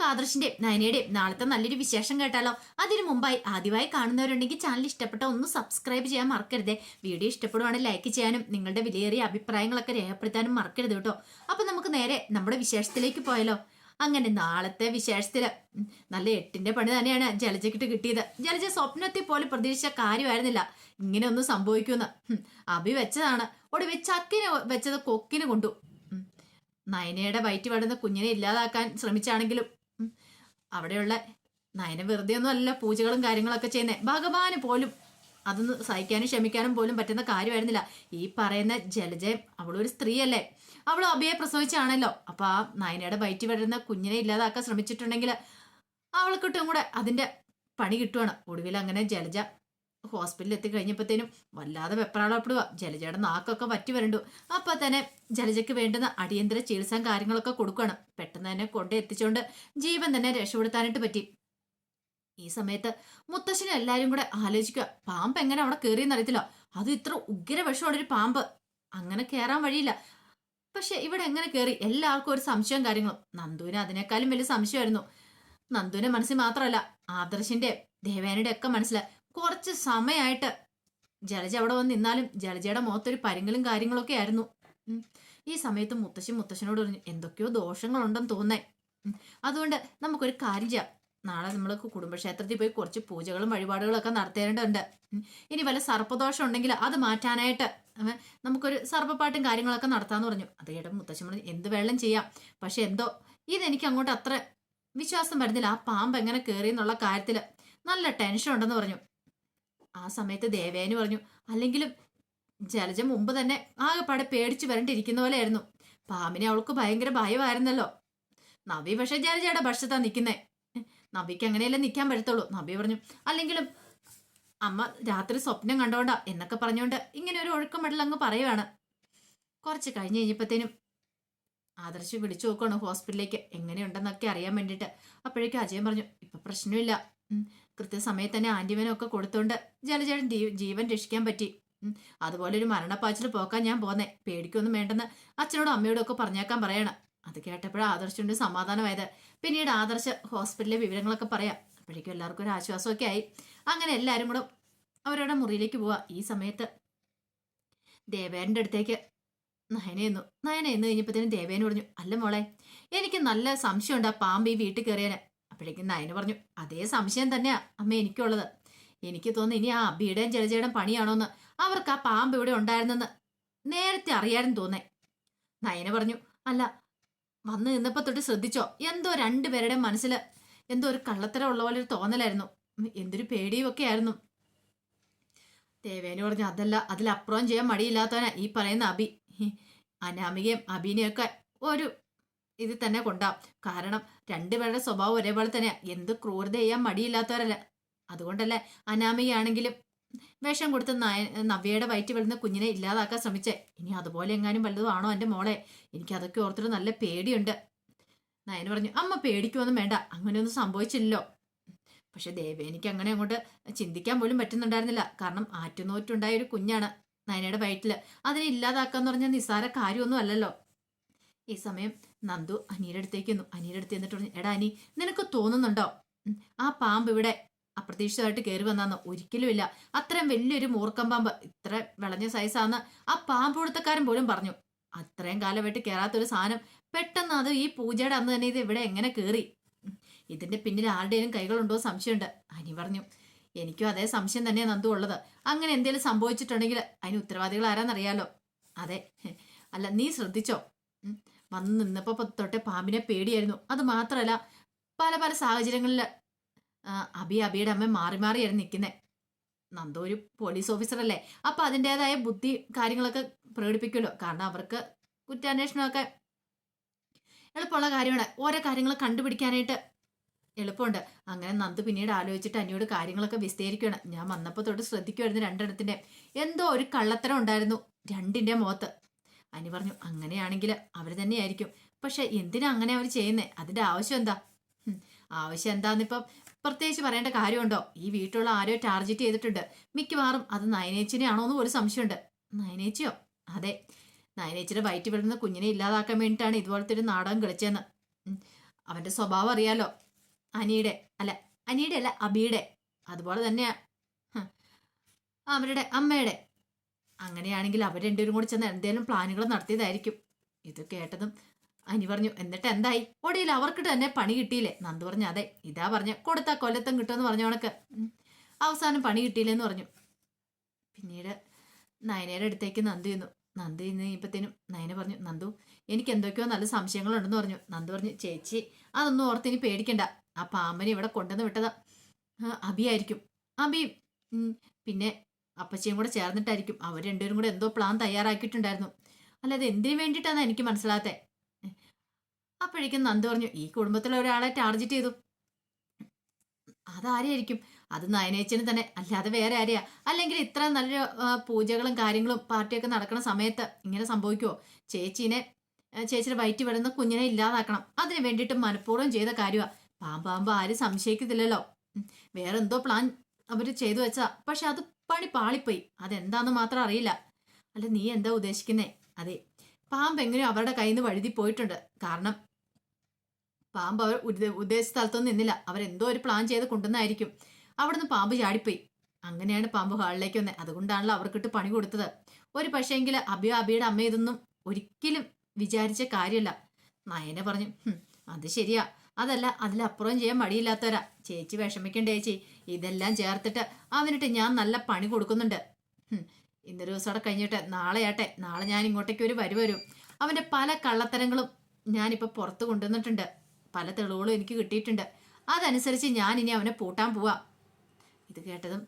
നമുക്ക് ആദർശിന്റെയും നയനയുടെയും. നാളത്തെ നല്ലൊരു വിശേഷം കേട്ടാലോ? അതിനു മുമ്പായി ആദ്യമായി കാണുന്നവരുണ്ടെങ്കിൽ ചാനൽ ഇഷ്ടപ്പെട്ട ഒന്ന് സബ്സ്ക്രൈബ് ചെയ്യാൻ മറക്കരുതേ. വീഡിയോ ഇഷ്ടപ്പെടുവാണെങ്കിൽ ലൈക്ക് ചെയ്യാനും നിങ്ങളുടെ വിലയേറിയ അഭിപ്രായങ്ങളൊക്കെ രേഖപ്പെടുത്താനും മറക്കരുത് കേട്ടോ. അപ്പൊ നമുക്ക് നേരെ നമ്മുടെ വിശേഷത്തിലേക്ക് പോയാലോ? അങ്ങനെ നാളത്തെ വിശേഷത്തിൽ നല്ല എട്ടിന്റെ പണി തന്നെയാണ് ജലജക്കിട്ട് കിട്ടിയത്. ജലജ സ്വപ്നത്തിൽ പോലും പ്രതീക്ഷിച്ച കാര്യമായിരുന്നില്ല. ഇങ്ങനെ ഒന്നും സംഭവിക്കുമെന്ന്. അഭി വെച്ചതാണ്. ഒടുവിൽ ചക്കിന് വെച്ചത് കൊക്കിന് കൊണ്ടു. നയനയുടെ വയറ്റ് പടുന്ന കുഞ്ഞിനെ ഇല്ലാതാക്കാൻ ശ്രമിച്ചാണെങ്കിലും അവിടെയുള്ള നയന വെറുതെ ഒന്നും അല്ല പൂജകളും കാര്യങ്ങളൊക്കെ ചെയ്യുന്നത് ഭഗവാന് പോലും അതൊന്ന് സഹിക്കാനും ക്ഷമിക്കാനും പോലും പറ്റുന്ന കാര്യമായിരുന്നില്ല. ഈ പറയുന്ന ജലജയം അവളൊരു സ്ത്രീയല്ലേ? അവൾ അഭയെ പ്രസവിച്ചാണല്ലോ. അപ്പൊ ആ നയനയുടെ വയറ്റി വരുന്ന കുഞ്ഞിനെ ഇല്ലാതാക്കാൻ ശ്രമിച്ചിട്ടുണ്ടെങ്കിൽ അവൾക്കിട്ടും കൂടെ അതിന്റെ പണി കിട്ടുവാണ്. ഒടുവിൽ അങ്ങനെ ജലജ ഹോസ്പിറ്റലിൽ എത്തി കഴിഞ്ഞപ്പോഴത്തേനും വല്ലാതെ വെപ്രാളപ്പെടുക ജലജയുടെ നാക്കൊക്കെ വറ്റി വരണ്ടു. അപ്പൊ തന്നെ ജലജയ്ക്ക് വേണ്ടുന്ന അടിയന്തര ചികിത്സയും കാര്യങ്ങളൊക്കെ കൊടുക്കണം. പെട്ടെന്ന് തന്നെ കൊണ്ട് എത്തിച്ചുകൊണ്ട് ജീവൻ തന്നെ രക്ഷപ്പെടുത്താനായിട്ട് പറ്റി. ഈ സമയത്ത് മുത്തശ്ശനും എല്ലാരും കൂടെ ആലോചിക്കുക. പാമ്പ് എങ്ങനെ അവിടെ കയറിയെന്ന് അറിയത്തില്ല. അത് ഇത്ര ഉഗ്ര വിഷമുള്ള ഒരു പാമ്പ്. അങ്ങനെ കയറാൻ വഴിയില്ല. പക്ഷെ ഇവിടെ എങ്ങനെ കയറി എല്ലാവർക്കും ഒരു സംശയം കാര്യങ്ങളും. നന്ദുവിന് അതിനേക്കാളും വലിയ സംശയമായിരുന്നു. നന്ദുവിന്റെ മനസ്സിൽ മാത്രമല്ല ആദർശിന്റെ ദേവേനയുടെ ഒക്കെ മനസ്സിലായി കുറച്ച് സമയമായിട്ട് ജലജ അവിടെ വന്ന് നിന്നാലും ജലജയുടെ മുഖത്തൊരു പരിങ്ങലും കാര്യങ്ങളൊക്കെ ആയിരുന്നു. ഈ സമയത്ത് മുത്തശ്ശി മുത്തശ്ശനോട് പറഞ്ഞു എന്തൊക്കെയോ ദോഷങ്ങളുണ്ടെന്ന് തോന്നേ. അതുകൊണ്ട് നമുക്കൊരു കാര്യം ചെയ്യാം. നാളെ നമ്മൾ കുടുംബക്ഷേത്രത്തിൽ പോയി കുറച്ച് പൂജകളും വഴിപാടുകളും ഒക്കെ നടത്തേണ്ടതുണ്ട്. ഇനി വല്ല സർപ്പദോഷം ഉണ്ടെങ്കിൽ അത് മാറ്റാനായിട്ട് നമുക്കൊരു സർപ്പപ്പാട്ടും കാര്യങ്ങളൊക്കെ നടത്താമെന്ന് പറഞ്ഞു. അത് കേട്ട മുത്തശ്ശൻ പറഞ്ഞു എന്ത് വെള്ളം ചെയ്യാം. പക്ഷെ എന്തോ ഇതെനിക്ക് അങ്ങോട്ട് അത്ര വിശ്വാസം വരുന്നില്ല. ആ പാമ്പ് എങ്ങനെ കയറി എന്നുള്ള കാര്യത്തിൽ നല്ല ടെൻഷൻ ഉണ്ടെന്ന് പറഞ്ഞു. ആ സമയത്ത് ദേവേന് പറഞ്ഞു അല്ലെങ്കിലും ജലജ മുമ്പ് തന്നെ ആകെപ്പാടെ പേടിച്ച് വരണ്ടിരിക്കുന്ന പോലെയായിരുന്നു. പാമ്പിനെ അവൾക്ക് ഭയങ്കര ഭയമായിരുന്നല്ലോ. നവി പക്ഷെ ജലജയുടെ പക്ഷത്താ നിൽക്കുന്നേ നവിക്ക് അങ്ങനെയല്ലേ നിൽക്കാൻ പറ്റത്തുള്ളൂ. നബി പറഞ്ഞു അല്ലെങ്കിലും അമ്മ രാത്രി സ്വപ്നം കണ്ടോണ്ടാ എന്നൊക്കെ പറഞ്ഞോണ്ട് ഇങ്ങനെ ഒരു ഒഴുക്കം വെള്ളം അങ്ങ് പറയുവാണ്. കുറച്ച് കഴിഞ്ഞ് കഴിഞ്ഞപ്പോഴത്തേനും ആദർശ് വിളിച്ചു നോക്കുകയാണ് ഹോസ്പിറ്റലിലേക്ക്. എങ്ങനെയുണ്ടെന്നൊക്കെ അറിയാൻ വേണ്ടിയിട്ട്. അപ്പോഴേക്കും അജയൻ പറഞ്ഞു ഇപ്പൊ പ്രശ്നമില്ല. കൃത്യസമയത്ത് തന്നെ ആന്റിബയോനൊക്കെ കൊടുത്തോണ്ട് ജലജേടൻ ജീവൻ രക്ഷിക്കാൻ പറ്റി. അതുപോലെ ഒരു മരണപ്പാച്ചിൽ പോക്കാൻ ഞാൻ പോന്നേ. പേടിക്കൊന്നും വേണ്ടെന്ന് അച്ഛനോടും അമ്മയോടും ഒക്കെ പറഞ്ഞേക്കാൻ പറയണം. അത് കേട്ടപ്പോഴാണ് ആദർശിന്റെ സമാധാനമായത്. പിന്നീട് ആദർശ് ഹോസ്പിറ്റലിലെ വിവരങ്ങളൊക്കെ പറയാം. അപ്പോഴേക്കും എല്ലാവർക്കും ഒരു ആശ്വാസമൊക്കെ ആയി. അങ്ങനെ എല്ലാവരും കൂടെ അവരുടെ മുറിയിലേക്ക് പോവാ. ഈ സമയത്ത് ദേവേന്റെ അടുത്തേക്ക് നയന എന്നു നയന എന്ന് കഴിഞ്ഞപ്പോഴത്തേനും ദേവേനു പറഞ്ഞു അല്ല മോളെ എനിക്ക് നല്ല സംശയമുണ്ട് ആ പാമ്പ് ഈ വീട്ടിൽ കയറിയാന്. അപ്പോഴേക്കും നയന പറഞ്ഞു അതേ സംശയം തന്നെയാ അമ്മ എനിക്കുള്ളത്. എനിക്ക് തോന്നുന്നു ഇനി ആ അബിയുടെയും ജലജയുടെയും പണിയാണോന്ന്. അവർക്ക് ആ പാമ്പ് ഇവിടെ ഉണ്ടായിരുന്നെന്ന് നേരത്തെ അറിയാനും തോന്നേ. നയന പറഞ്ഞു അല്ല വന്ന് നിന്നപ്പോ തൊട്ട് ശ്രദ്ധിച്ചോ? എന്തോ രണ്ടുപേരുടെ മനസ്സിൽ എന്തോ ഒരു കള്ളത്തരം ഉള്ള പോലെ ഒരു തോന്നലായിരുന്നു. എന്തൊരു പേടിയും ഒക്കെ ആയിരുന്നു. ദേവേനു പറഞ്ഞു അതല്ല അതിലപ്പുറം ചെയ്യാൻ മടിയില്ലാത്തവനാ ഈ പറയുന്ന അബി. അനാമികയും അബിനെയൊക്കെ ഒരു ഇതിൽ തന്നെ കൊണ്ടാം. കാരണം രണ്ടുപേരുടെ സ്വഭാവം ഒരേപോലെ തന്നെയാ. എന്ത് ക്രൂരത ചെയ്യാൻ മടിയില്ലാത്തവരല്ല. അതുകൊണ്ടല്ലേ അനാമികയാണെങ്കിലും വേഷം കൊടുത്ത് നയ നവ്യയുടെ വയറ്റ് വരുന്ന കുഞ്ഞിനെ ഇല്ലാതാക്കാൻ ശ്രമിച്ചേ. ഇനി അതുപോലെ എങ്ങാനും വല്ലതും ആണോ എന്റെ മോളെ? എനിക്ക് അതൊക്കെ ഓർത്തിട്ട് നല്ല പേടിയുണ്ട്. നയന് പറഞ്ഞു അമ്മ പേടിക്കുമൊന്നും വേണ്ട. അങ്ങനെയൊന്നും സംഭവിച്ചില്ലല്ലോ. പക്ഷെ ദേവി എനിക്ക് അങ്ങനെ അങ്ങോട്ട് ചിന്തിക്കാൻ പോലും പറ്റുന്നുണ്ടായിരുന്നില്ല. കാരണം ആറ്റുനോറ്റുണ്ടായ ഒരു കുഞ്ഞാണ് നയനയുടെ വയറ്റിൽ അതിനെ ഇല്ലാതാക്കാന്ന് പറഞ്ഞാൽ നിസ്സാര കാര്യമൊന്നും അല്ലല്ലോ. ഈ സമയം നന്ദു അനിയുടെ അടുത്തേക്കുന്നു അനിയുടെ അടുത്ത് എന്നിട്ട് പറഞ്ഞു എടാ അനി നിനക്ക് തോന്നുന്നുണ്ടോ? ആ പാമ്പ് ഇവിടെ അപ്രതീക്ഷിതമായിട്ട് കയറി വന്നാന്ന് ഒരിക്കലുമില്ല അത്രയും വലിയൊരു മൂർക്കം പാമ്പ് ഇത്ര വിളഞ്ഞ സൈസാന്ന് ആ പാമ്പ് കൊടുത്തക്കാരൻ പോലും പറഞ്ഞു. അത്രയും കാലമായിട്ട് കയറാത്തൊരു സാധനം. പെട്ടെന്ന് അത് ഈ പൂജയുടെ അന്ന് തന്നെ ഇത് ഇവിടെ എങ്ങനെ കയറി ഇതിന്റെ പിന്നിൽ ആരുടെയും കൈകളുണ്ടോ സംശയമുണ്ട്. അനി പറഞ്ഞു എനിക്കും അതേ സംശയം തന്നെയാണ് നന്ദു ഉള്ളത്. അങ്ങനെ എന്തെങ്കിലും സംഭവിച്ചിട്ടുണ്ടെങ്കിൽ അതിന് ഉത്തരവാദികൾ ആരാന്നറിയാലോ? അതെ അല്ല നീ ശ്രദ്ധിച്ചോ. വന്ന് നിന്നപ്പോൾ തൊട്ടേ പാമ്പിനെ പേടിയായിരുന്നു. അത് മാത്രമല്ല പല പല സാഹചര്യങ്ങളിൽ അബി അബിയുടെ അമ്മ മാറി മാറിയായിരുന്നു നിൽക്കുന്നത് നന്ദോ ഒരു പോലീസ് ഓഫീസറല്ലേ അപ്പൊ അതിന്റെതായ ബുദ്ധി കാര്യങ്ങളൊക്കെ പ്രകടിപ്പിക്കുമല്ലോ. കാരണം അവർക്ക് കുറ്റാന്വേഷണമൊക്കെ എളുപ്പമുള്ള കാര്യമാണ്. ഓരോ കാര്യങ്ങൾ കണ്ടുപിടിക്കാനായിട്ട് എളുപ്പമുണ്ട്. അങ്ങനെ നന്ദ് പിന്നീട് ആലോചിച്ചിട്ട് അനിയോട് കാര്യങ്ങളൊക്കെ വിസ്തീരിക്കുകയാണ്. ഞാൻ വന്നപ്പോൾ തൊട്ട് ശ്രദ്ധിക്കുമായിരുന്നു രണ്ടിടത്തിന്റെ എന്തോ ഒരു കള്ളത്തരം ഉണ്ടായിരുന്നു രണ്ടിന്റെ മുഖത്ത്. അനി പറഞ്ഞു അങ്ങനെയാണെങ്കിൽ അവർ തന്നെയായിരിക്കും. പക്ഷെ എന്തിനാ അങ്ങനെ അവർ ചെയ്യുന്നത് അതിന്റെ ആവശ്യം എന്താ? ആവശ്യം എന്താന്നിപ്പം പ്രത്യേകിച്ച് പറയേണ്ട കാര്യമുണ്ടോ? ഈ വീട്ടിലുള്ള ആരോ ടാർജറ്റ് ചെയ്തിട്ടുണ്ട്. മിക്കവാറും അത് നയനേച്ചിനെ ആണോ എന്ന് ഒരു സംശയമുണ്ട്. നയനേച്ചിയോ? അതെ. നയനേച്ചിയുടെ വയറ്റ് വിടുന്ന കുഞ്ഞിനെ ഇല്ലാതാക്കാൻ വേണ്ടിയിട്ടാണ് ഇതുപോലത്തെ ഒരു നാടകം കളിച്ചതെന്ന്. അവന്റെ സ്വഭാവം അറിയാലോ. അനിയുടെ അല്ല അനിയുടെ അല്ല അബിയുടെ. അതുപോലെ തന്നെയാ. അവരുടെ അമ്മയുടെ. അങ്ങനെയാണെങ്കിൽ അവർ രണ്ടുപേരും കൂടി ചെന്ന് എന്തേലും പ്ലാനുകൾ നടത്തിയതായിരിക്കും. ഇത് കേട്ടതും അനി പറഞ്ഞു എന്നിട്ട് എന്തായി? ഒടിയിൽ അവർക്കിട്ട് തന്നെ പണി കിട്ടിയില്ലേ? നന്ദു പറഞ്ഞു അതെ ഇതാ പറഞ്ഞ കൊടുത്ത കൊല്ലത്തും കിട്ടുമെന്ന് പറഞ്ഞു കണക്ക്. അവസാനം പണി കിട്ടിയില്ലെന്ന് പറഞ്ഞു. പിന്നീട് നയനയുടെ അടുത്തേക്ക് നന്ദു ചെന്നു. നന്ദു ഇന്ന് ഇപ്പത്തേനും നയന പറഞ്ഞു നന്ദു എനിക്ക് എന്തൊക്കെയോ നല്ല സംശയങ്ങളുണ്ടെന്ന് പറഞ്ഞു. നന്ദു പറഞ്ഞു ചേച്ചി അതൊന്നും ഓർത്ത് ഇനി പേടിക്കണ്ട. ആ പാമ്പനെ ഇവിടെ കൊണ്ടുവന്ന് വിട്ടതാ. അബിയായിരിക്കും അബി പിന്നെ അപ്പച്ചിയും കൂടെ ചേർന്നിട്ടായിരിക്കും. അവർ രണ്ടുപേരും കൂടെ എന്തോ പ്ലാൻ തയ്യാറാക്കിയിട്ടുണ്ടായിരുന്നു. അല്ലാതെ എന്തിനു വേണ്ടിയിട്ടാണ് എനിക്ക് മനസ്സിലാത്തേ? അപ്പോഴേക്കും നന്ദു പറഞ്ഞു ഈ കുടുംബത്തിലെ ഒരാളെ ടാർജറ്റ് ചെയ്തു. അതാരെയായിരിക്കും അത് നയനേച്ചന് തന്നെ അല്ലാതെ വേറെ ആരെയാ? അല്ലെങ്കിൽ ഇത്ര നല്ല പൂജകളും കാര്യങ്ങളും പാർട്ടിയൊക്കെ നടക്കുന്ന സമയത്ത് ഇങ്ങനെ സംഭവിക്കുമോ ചേച്ചീനെ ചേച്ചിയുടെ വയറ്റി വിടുന്ന കുഞ്ഞിനെ ഇല്ലാതാക്കണം. അതിന് വേണ്ടിയിട്ട് മനഃപൂർവം ചെയ്ത കാര്യമാണ് പാമ്പാകുമ്പോൾ ആരും സംശയിക്കത്തില്ലല്ലോ. ഉം. വേറെ എന്തോ പ്ലാൻ അവർ ചെയ്തു വെച്ചാ പക്ഷെ അത് പണി പാളിപ്പോയി. അതെന്താന്ന് മാത്രം അറിയില്ല. അല്ല നീ എന്താ ഉദ്ദേശിക്കുന്നേ? അതെ പാമ്പ് എങ്ങനെയോ അവരുടെ കയ്യിൽ നിന്ന് വഴുതി പോയിട്ടുണ്ട്. കാരണം പാമ്പ് അവർ ഉദ്ദ- ഉദ്ദേശിച്ച സ്ഥലത്തൊന്നും നിന്നില്ല. അവരെന്തോ ഒരു പ്ലാൻ ചെയ്ത് കൊണ്ടുവന്നായിരിക്കും. അവിടുന്ന് പാമ്പ് ചാടിപ്പോയി. അങ്ങനെയാണ് പാമ്പ് ഹാളിലേക്ക് വന്നത് അതുകൊണ്ടാണല്ലോ അവർക്കിട്ട് പണി കൊടുത്തത്. ഒരു പക്ഷേങ്കിൽ അബിയോ അബിയുടെ അമ്മ ഇതൊന്നും ഒരിക്കലും വിചാരിച്ച കാര്യമല്ല. നയന പറഞ്ഞു അത് ശരിയാ. അതല്ല അതിലപ്പുറം ചെയ്യാൻ മടിയില്ലാത്തവരാ. ചേച്ചി വിഷമിക്കണ്ട ചേച്ചി. ഇതെല്ലാം ചേർത്തിട്ട് അവനിട്ട് ഞാൻ നല്ല പണി കൊടുക്കുന്നുണ്ട്. ഇന്നൊരു ദിവസം അവിടെ കഴിഞ്ഞിട്ട് നാളെ ആട്ടെ. നാളെ ഞാൻ ഇങ്ങോട്ടേക്ക് ഒരു വരി വരും. അവന്റെ പല കള്ളത്തരങ്ങളും ഞാനിപ്പോൾ പുറത്ത് കൊണ്ടുവന്നിട്ടുണ്ട്. പല തെളിവുകളും എനിക്ക് കിട്ടിയിട്ടുണ്ട്. അതനുസരിച്ച് ഞാൻ ഇനി അവനെ പൂട്ടാൻ പോവാ. ഇത് കേട്ടതും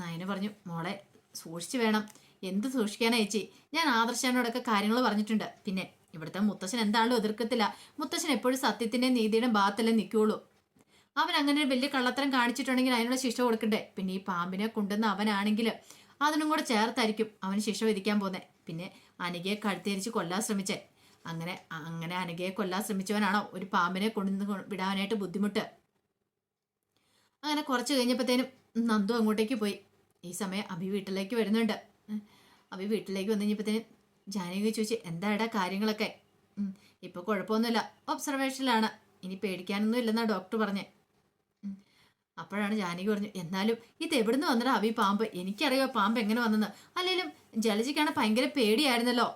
നയന പറഞ്ഞു മോളെ സൂക്ഷിച്ചു വേണം. എന്ത് സൂക്ഷിക്കാനാ ചേച്ചി? ഞാൻ ആദർശനോടൊക്കെ കാര്യങ്ങൾ പറഞ്ഞിട്ടുണ്ട്. പിന്നെ ഇവിടുത്തെ മുത്തശ്ശൻ എന്താണല്ലോ എതിർക്കത്തില്ല. മുത്തശ്ശൻ എപ്പോഴും സത്യത്തിന്റെ നീതിയുടെ ഭാഗത്തല്ലേ നിൽക്കുള്ളൂ. അവൻ അങ്ങനെ വലിയ കള്ളത്തരം കാണിച്ചിട്ടുണ്ടെങ്കിൽ അതിനുള്ള ശിക്ഷ കൊടുക്കണ്ടേ? പിന്നെ ഈ പാമ്പിനെ കൊണ്ടുവന്ന അവനാണെങ്കിൽ അതിനും കൂടെ ചേർത്തായിരിക്കും അവന് ശിക്ഷ വിധിക്കാൻ പോകുന്നത് പിന്നെ അനികയെ കഴുത്തിരിച്ച് കൊല്ലാൻ ശ്രമിച്ചേ. അങ്ങനെ അങ്ങനെ അനഘയെ കൊല്ലാൻ ശ്രമിച്ചവനാണോ ഒരു പാമ്പിനെ കൊണ്ടുവന്ന് വിടാനായിട്ട് ബുദ്ധിമുട്ട്? അങ്ങനെ കുറച്ച് കഴിഞ്ഞപ്പോഴത്തേനും നന്ദു അങ്ങോട്ടേക്ക് പോയി. ഈ സമയം അഭി വീട്ടിലേക്ക് വരുന്നുണ്ട്. അഭി വീട്ടിലേക്ക് വന്നു കഴിഞ്ഞപ്പോഴത്തേനും ജാനകി ചോദിച്ചു എന്താടാ കാര്യങ്ങളൊക്കെ. ഇപ്പൊ കുഴപ്പമൊന്നുമില്ല. ഒബ്സർവേഷനിലാണ്. ഇനി പേടിക്കാനൊന്നും ഇല്ലെന്നാ ഡോക്ടർ പറഞ്ഞേ. അപ്പോഴാണ് ജാനകി പറഞ്ഞു എന്നാലും ഇത് എവിടുന്ന് വന്നടാ അവി പാമ്പ്? എനിക്കറിയോ പാമ്പ് എങ്ങനെ വന്നെന്ന്. അല്ലെങ്കിലും ജലജിക്കാണ് ഭയങ്കര പേടിയായിരുന്നല്ലോ.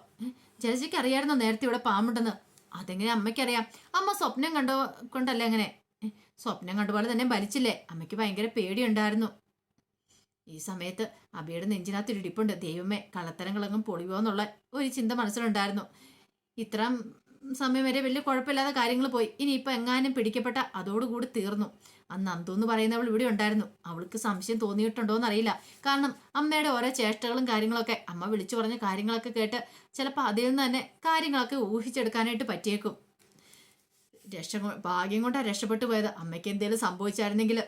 ജലജിക്ക് അറിയായിരുന്നോ നേരത്തെ ഇവിടെ പാമ്പുണ്ടെന്ന്? അതെങ്ങനെ അമ്മയ്ക്കറിയാം? അമ്മ സ്വപ്നം കണ്ടോ കൊണ്ടല്ലേ അങ്ങനെ? സ്വപ്നം കണ്ടുപോലെ തന്നെ ഭരിച്ചില്ലേ അമ്മയ്ക്ക് ഭയങ്കര പേടിയുണ്ടായിരുന്നു. ഈ സമയത്ത് അബിയുടെ നെഞ്ചിനകത്ത് ഇടിപ്പുണ്ട്. ദൈവമേ കള്ളത്തരങ്ങളെങ്ങും എന്നുള്ള ഒരു ചിന്ത മനസ്സിലുണ്ടായിരുന്നു. ഇത്ര സമയം വരെ വലിയ കുഴപ്പമില്ലാത്ത കാര്യങ്ങൾ പോയി. ഇനി ഇനിയിപ്പോൾ എങ്ങാനും പിടിക്കപ്പെട്ട അതോടുകൂടി തീർന്നു. അന്ന് അന്തു എന്ന് പറയുന്നവൾ ഇവിടെ ഉണ്ടായിരുന്നു. അവൾക്ക് സംശയം തോന്നിയിട്ടുണ്ടോ എന്നറിയില്ല കാരണം അമ്മയുടെ ഓരോ ചേഷ്ടകളും കാര്യങ്ങളൊക്കെ അമ്മ വിളിച്ചു പറഞ്ഞ കാര്യങ്ങളൊക്കെ കേട്ട് ചിലപ്പോൾ അതിൽ നിന്ന് തന്നെ കാര്യങ്ങളൊക്കെ ഊഹിച്ചെടുക്കാനായിട്ട് പറ്റിയേക്കും. രക്ഷ ഭാഗ്യം കൊണ്ടാണ് രക്ഷപ്പെട്ടു പോയത്. അമ്മയ്ക്ക് എന്തെങ്കിലും സംഭവിച്ചായിരുന്നെങ്കിൽ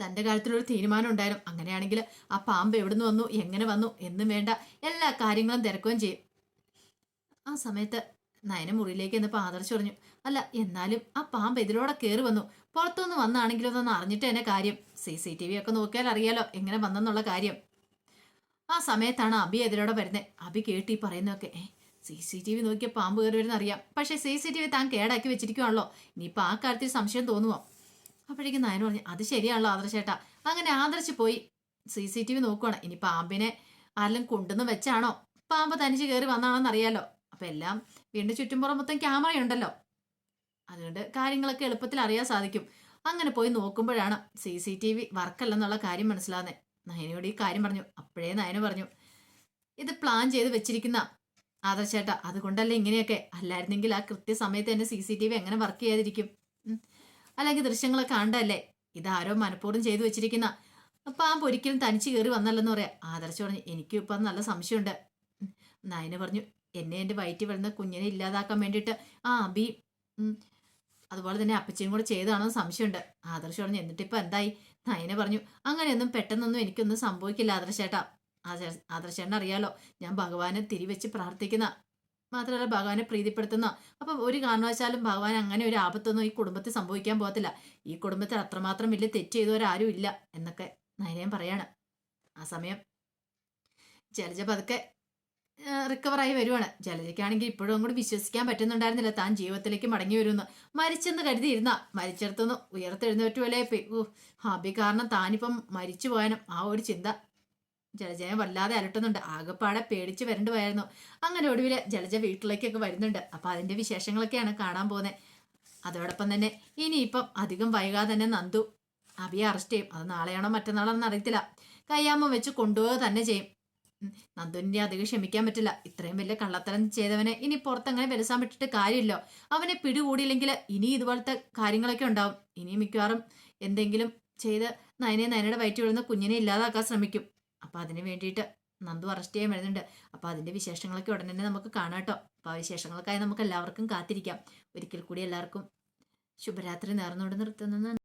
തന്റെ കാര്യത്തിലൊരു തീരുമാനം ഉണ്ടായിരുന്നു അങ്ങനെയാണെങ്കിൽ ആ പാമ്പ് എവിടുന്ന് വന്നു? എങ്ങനെ വന്നു? എന്നും വേണ്ട. എല്ലാ കാര്യങ്ങളും തിരക്കുകയും ചെയ്യും. ആ സമയത്ത് നയന മുറിയിലേക്ക് എന്നപ്പോൾ ആദർശ് പറഞ്ഞു അല്ല എന്നാലും ആ പാമ്പ് ഇതിലൂടെ കയറി വന്നു. പുറത്തുനിന്ന് വന്നാണെങ്കിലും ഒന്ന് അറിഞ്ഞിട്ട് തന്നെ കാര്യം. സി സി ടി വി ഒക്കെ നോക്കിയാൽ അറിയാലോ എങ്ങനെ വന്നെന്നുള്ള കാര്യം. ആ സമയത്താണ് അബി എതിലൂടെ വരുന്നത് അബി കേട്ടി ഈ പറയുന്നതൊക്കെ സി സി ടി വി നോക്കിയ പാമ്പ് കയറി വരുന്ന അറിയാം. പക്ഷേ സി സി ടി വി താൻ കേടാക്കി വെച്ചിരിക്കുവാണല്ലോ. ഇനിയിപ്പോൾ ആ കാര്യത്തിൽ സംശയം തോന്നുമോ അപ്പോഴേക്കും നയന പറഞ്ഞു അത് ശരിയാണല്ലോ ആദർശേട്ടാ. അങ്ങനെ ആദർശ് പോയി സി സി ടി വി നോക്കുവാണ്. ഇനി പാമ്പിനെ ആരെല്ലാം കൊണ്ടുവന്ന് വെച്ചാണോ? പാമ്പ് തനിച്ച് കയറി വന്നാണോന്ന് അറിയാലോ അപ്പം എല്ലാം വീണ്ടും ചുറ്റുംപുറം മൊത്തം ക്യാമറയുണ്ടല്ലോ അതുകൊണ്ട് കാര്യങ്ങളൊക്കെ എളുപ്പത്തിൽ അറിയാൻ സാധിക്കും. അങ്ങനെ പോയി നോക്കുമ്പോഴാണ് സി സി ടി വി വർക്കല്ലെന്നുള്ള കാര്യം മനസ്സിലാകുന്നത് നയനയോട് ഈ കാര്യം പറഞ്ഞു. അപ്പോഴേ നയന പറഞ്ഞു ഇത് പ്ലാൻ ചെയ്ത് വെച്ചിരിക്കുന്ന ആദർശേട്ടാ. അതുകൊണ്ടല്ലേ ഇങ്ങനെയൊക്കെ. അല്ലായിരുന്നെങ്കിൽ ആ കൃത്യസമയത്ത് തന്നെ സി സി ടി വി എങ്ങനെ വർക്ക് ചെയ്യാതിരിക്കും. അല്ലെങ്കിൽ ദൃശ്യങ്ങളൊക്കെ കണ്ടല്ലേ ഇതാരോ മനഃപൂർവം ചെയ്തു വെച്ചിരിക്കുന്ന. പാമ്പ് ഒരിക്കലും തനിച്ച് കയറി വന്നല്ലെന്ന് പറയാം. ആദർശ് പറഞ്ഞു എനിക്കും ഇപ്പം നല്ല സംശയമുണ്ട്. നയന പറഞ്ഞു എന്നെ എന്റെ വയറ്റിൽ വരുന്ന കുഞ്ഞിനെ ഇല്ലാതാക്കാൻ വേണ്ടിയിട്ട് ആ അബി അതുപോലെ തന്നെ അപ്പച്ചയും കൂടെ ചെയ്താണോ സംശയമുണ്ട്. ആദർശ് പറഞ്ഞു എന്നിട്ടിപ്പോൾ എന്തായി? നയന പറഞ്ഞു അങ്ങനെയൊന്നും പെട്ടെന്നൊന്നും എനിക്കൊന്നും സംഭവിക്കില്ല ആദർശേട്ടാ. ആദർശ ആദർശേട്ടൻ അറിയാലോ ഞാൻ ഭഗവാനെ തിരിവെച്ച് പ്രാർത്ഥിക്കുന്ന. മാത്രമല്ല ഭഗവാനെ പ്രീതിപ്പെടുത്തുന്ന. അപ്പം ഒരു കാരണവശാലും ഭഗവാൻ അങ്ങനെ ഒരു ആപത്തൊന്നും ഈ കുടുംബത്തിൽ സംഭവിക്കാൻ പോകത്തില്ല. ഈ കുടുംബത്തിൽ അത്രമാത്രം വലിയ തെറ്റ് ചെയ്തവരാരും ഇല്ല എന്നൊക്കെ നയനയം പറയാണ്. ആ സമയം ജലജ പതുക്കെ റിക്കവറായി വരുവാണ്. ജലജയ്ക്കാണെങ്കിൽ ഇപ്പോഴും അങ്ങോട്ട് വിശ്വസിക്കാൻ പറ്റുന്നുണ്ടായിരുന്നില്ല. താൻ ജീവിതത്തിലേക്ക് മടങ്ങി വരുമെന്ന്. മരിച്ചെന്ന് കരുതിയിരുന്ന. മരിച്ചിടത്തുനിന്ന് ഉയർത്തെഴുന്നേറ്റുപോലെ ഓ ഹാബി കാരണം താനിപ്പം മരിച്ചു പോകാനും ആ ഒരു ചിന്ത ജലജയെ വല്ലാതെ അലട്ടുന്നുണ്ട്. ആകെപ്പാടെ പേടിച്ച് വരണ്ടുമായിരുന്നു അങ്ങനെ ഒടുവിൽ ജലജ വീട്ടിലേക്കൊക്കെ വരുന്നുണ്ട്. അപ്പൊ അതിന്റെ വിശേഷങ്ങളൊക്കെയാണ് കാണാൻ പോകുന്നത് അതോടൊപ്പം തന്നെ ഇനിയിപ്പം അധികം വൈകാതെ തന്നെ നന്ദു അബിയെ അറസ്റ്റ് ചെയ്യും. അത് നാളെയാണോ മറ്റന്നാളോ എന്ന് അറിയത്തില്ല. കയ്യാമ്മ വെച്ച് കൊണ്ടുപോവുക തന്നെ ചെയ്യും. നന്ദുവിനെ അധികം ക്ഷമിക്കാൻ പറ്റില്ല. ഇത്രയും വലിയ കള്ളത്തരം ചെയ്തവനെ ഇനി പുറത്തങ്ങനെ വിലസാൻ പറ്റിട്ട് കാര്യമില്ലോ. അവനെ പിടികൂടിയില്ലെങ്കിൽ ഇനി ഇതുപോലത്തെ കാര്യങ്ങളൊക്കെ ഉണ്ടാവും. ഇനി മിക്കവാറും എന്തെങ്കിലും ചെയ്ത് നയനെ നയനയുടെ വയറ്റി വിടുന്ന കുഞ്ഞിനെ ഇല്ലാതാക്കാൻ ശ്രമിക്കും. അപ്പൊ അതിന് വേണ്ടിയിട്ട് നന്ദു അറസ്റ്റ് ചെയ്യാൻ വരുന്നുണ്ട്. അപ്പോൾ അതിന്റെ വിശേഷങ്ങളൊക്കെ ഉടനെ തന്നെ നമുക്ക് കാണാം കേട്ടോ അപ്പോൾ ആ വിശേഷങ്ങൾക്കായി നമുക്ക് എല്ലാവർക്കും കാത്തിരിക്കാം. ഒരിക്കൽ കൂടി എല്ലാവർക്കും ശുഭരാത്രി നേർന്നുകൊണ്ട് നിർത്തുന്നു.